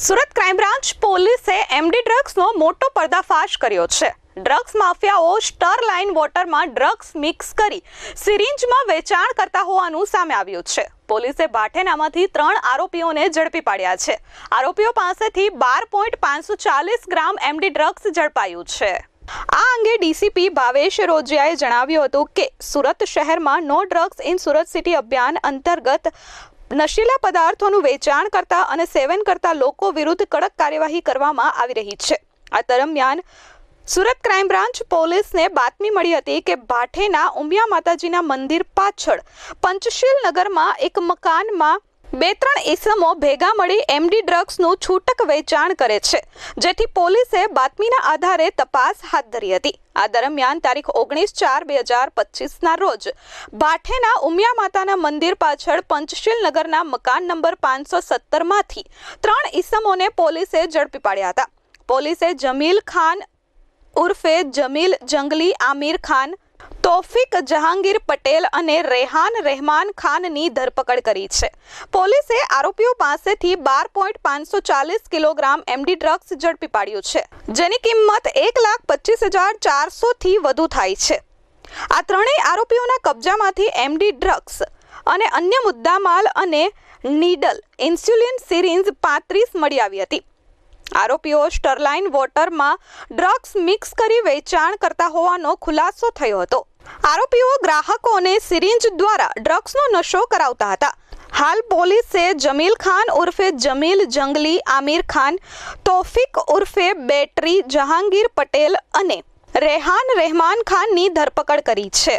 Surat crime branch પોલીસે MD ડ્રગ્સનો મોટો પર્દાફાશ કર્યો છે. ડ્રગ્સ માફિયાઓ સ્ટર લાઇન વોટરમાં ડ્રગ્સ મિક્સ કરી સિરિંજમાં વેચાણ કરતા હોવાનું સામે આવ્યું છે. પોલીસે ભાઠેનામાંથી ત્રણ આરોપીઓને ઝડપી પાડ્યા છે. આરોપીઓ પાસેથી બાર પોઈન્ટ પાંચસો ચાલીસ ગ્રામ એમડી ડ્રગ્સ ઝડપાયું છે. આ અંગે ડીસીપી ભાવેશ રોજિયાએ જણાવ્યું હતું કે, સુરત શહેરમાં no drugs in Surat city અભિયાન અંતર્ગત નશીલા પદાર્થોનું વેચાણ કરતા અને સેવન કરતા લોકો વિરુદ્ધ કડક કાર્યવાહી કરવામાં આવી રહી છે. આ દરમિયાન સુરત ક્રાઇમ બ્રાન્ચ પોલીસને બાતમી મળી હતી કે ભાઠેના ઉમિયા માતાજીના મંદિર પાછળ પંચશીલ નગરમાં એક મકાનમાં બે ત્રણ ઇસમો ભેગા મળી એમડી ડ્રગ્સનું છૂટક વેચાણ કરે છે, જેથી પોલીસે બાતમીના આધારે તપાસ હાથ ધરી હતી. આ દરમિયાન તારીખ ઓગણીસ ચાર બે હજાર પચીસના રોજ ભાઠેના ઉમિયા માતાના મંદિર પાછળ પંચશીલ નગરના મકાન નંબર પાંચસો સત્તરમાંથી ત્રણ ઇસમોને પોલીસે ઝડપી પાડ્યા હતા. પોલીસે જમીલ ખાન ઉર્ફે જમીલ જંગલી આમિર ખાન તોફિક જહાંગીર પટેલ અને રેહાન રહેમાન ખાનની ધરપકડ કરી છે. પોલીસે આરોપીઓ પાસેથી બાર પોઈન્ટ પાંચસો ચાલીસ કિલોગ્રામ એમડી ડ્રગ્સ ઝડપી પાડ્યું છે, જેની કિંમત એક લાખ પચીસ હજાર ચારસોથી વધુ થાય છે. આ ત્રણેય આરોપીઓના કબજામાંથી એમડી ડ્રગ્સ અને અન્ય મુદ્દામાલ અને નીડલ ઇન્સ્યુલિન સિરિન્જ પાંત્રીસ મળી આવી હતી. આરોપીઓ સ્ટરલાઇન વોટરમાં ડ્રગ્સ મિક્સ કરી વેચાણ કરતા હોવાનો ખુલાસો થયો હતો. આરોપીઓ ગ્રાહકોને સિરિંજ દ્વારા ડ્રગ્સનો નશો કરાવતા હતા. હાલ પોલીસે જમીલ ખાન ઉર્ફે જમીલ જંગલી આમિર ખાન, તોફિક ઉર્ફે બેટરી જહાંગીર પટેલ અને રેહાન રહેમાન ખાનની ધરપકડ કરી છે.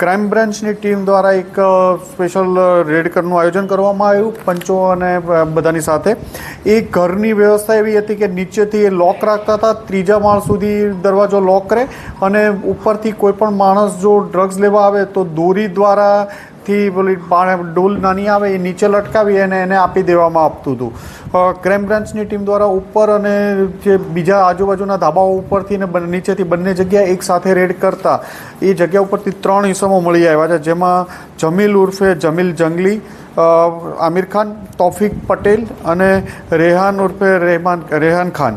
ક્રાઇમ બ્રાન્ચની ટીમ દ્વારા એક સ્પેશિયલ રેડ કરનું આયોજન કરવામાં આવ્યું, પંચો અને બધાની સાથે. એ ઘરની વ્યવસ્થા એવી હતી કે નીચેથી એ લોક રાખતા હતા, ત્રીજા માળ સુધી દરવાજો લોક કરે અને ઉપરથી કોઈ પણ માણસ જો ડ્રગ્સ લેવા આવે તો દોરી દ્વારા થી પેલી ડોલ નાની આવે એ નીચે લટકાવી અને એને આપી દેવામાં આપતું હતું. ક્રાઇમ બ્રાન્ચની ટીમ દ્વારા ઉપર અને જે બીજા આજુબાજુના ધાબાઓ ઉપરથી ને નીચેથી બંને જગ્યાએ એક સાથે રેડ કરતા એ જગ્યા ઉપરથી ત્રણ ઇસમો મળી આવ્યા છે. જેમાં જમીલ ઉર્ફે જમીલ જંગલી આમિર ખાન, તોફિક પટેલ અને રેહાન ઉર્ફે રહેમાન, રેહાન ખાન.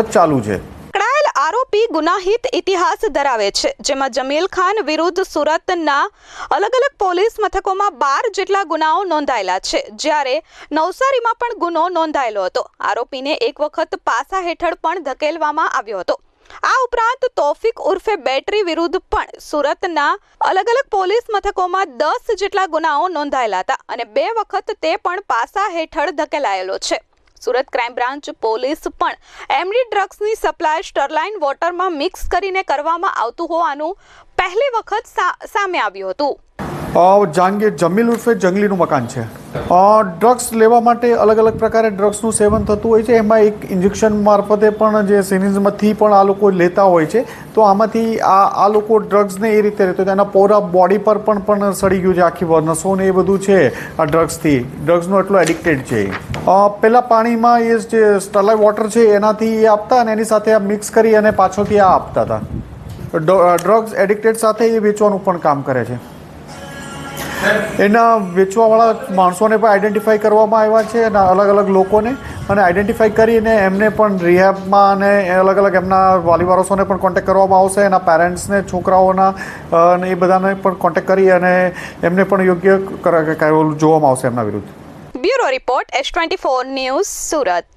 ચાલુ છે. આરોપી ગુનાહિત ઇતિહાસ ધરાવે છે, જેમાં જમીલ ખાન વિરુદ્ધ સુરતના અલગ અલગ પોલીસ મથકોમાં બાર જેટલા ગુનાઓ નોંધાયેલા છે, જ્યારે નવસારીમાં પણ ગુનો નોંધાયેલો હતો. આરોપીને એક વખત પાસા હેઠળ પણ ધકેલવામાં આવ્યો હતો. આ ઉપરાંત તોફિક ઉર્ફે બેટરી વિરુદ્ધ પણ સુરતના અલગ અલગ પોલીસ મથકોમાં દસ જેટલા ગુનાઓ નોંધાયેલા હતા અને બે વખત તે પણ પાસા હેઠળ ધકેલાયેલો છે. સુરત ક્રાઇમ બ્રાન્ચ પોલીસ પણ એમડી ડ્રગ્સની સપ્લાય સ્ટરલાઇન વોટરમાં મિક્સ કરીને કરવામાં આવતું હોવાનું પહેલી વખત સામે આવ્યું હતું. જહાંગીર જમીલ ઉર્ફે જંગલીનું મકાન છે. ડ્રગ્સ લેવા માટે અલગ અલગ પ્રકારે ડ્રગ્સનું સેવન થતું હોય છે. એમાં એક ઇન્જેક્શન મારફતે પણ જે સિરિંજમાંથી પણ આ લોકો લેતા હોય છે. તો આમાંથી આ આ લોકો ડ્રગ્સને એ રીતે રહેતો એના પોરા બોડી પર પણ પણ સડી ગયું છે. આખી નસો ને એ બધું છે આ ડ્રગ્સથી. ડ્રગ્સનો એટલો એડિક્ટેડ છે. પહેલાં પાણીમાં એ જે સ્ટરલાઇટ વોટર છે એનાથી એ આપતા અને એની સાથે આ મિક્સ કરી અને પાછળથી આ આપતા હતા. ડ્રગ્સ એડિક્ટેડ સાથે એ વેચવાનું પણ કામ કરે છે. એના વેચવાવાળા માણસોને પણ આઈડેન્ટિફાઈ કરવામાં આવ્યા છે અને અલગ અલગ લોકોને. અને આઈડેન્ટિફાઈ કરીને એમને પણ રિહેબમાં અને અલગ અલગ એમના વાલી વારસોને પણ કોન્ટેક કરવામાં આવશે. એના પેરેન્ટ્સને છોકરાઓના અને એ બધાને પણ કોન્ટેક કરી અને એમને પણ યોગ્ય જોવામાં આવશે એમના વિરુદ્ધ. Bureau report S twenty four news Surat.